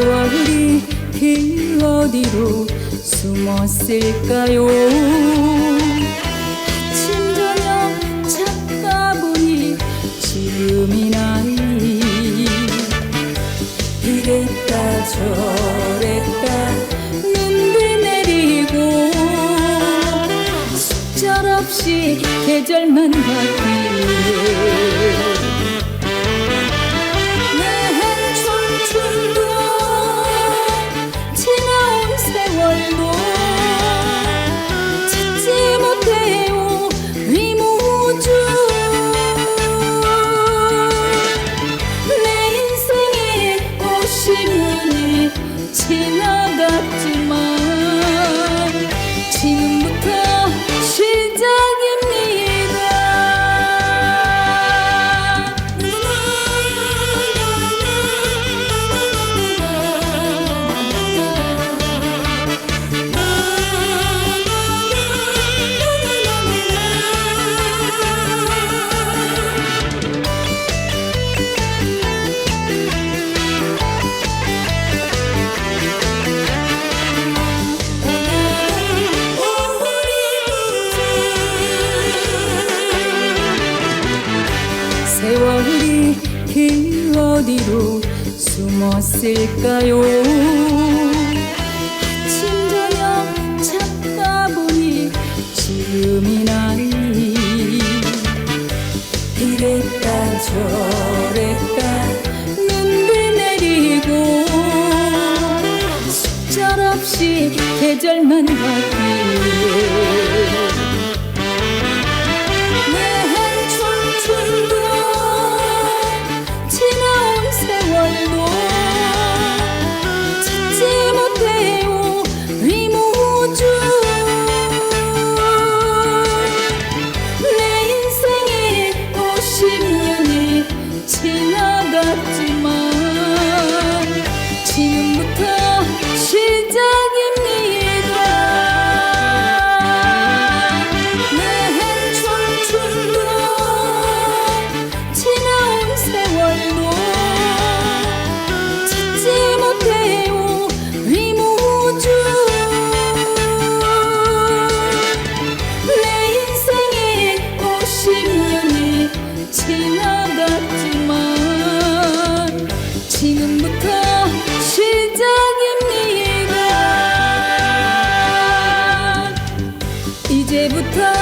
그 어디로 숨었을까요? 아침 저녁 찾다 보니 지금이 나이. 이랬다 저랬다. 눈비 내리고 속절없이 계절만 바뀌네 월도 찾지 못해요 위무주. 내 인생에 50년이 지나 어디로 숨었을까요? 아침 저녁 찾다 보니 지금이 나이 이랬다 저랬다 눈비 내리고 속절없이 계절만 바뀌네 不多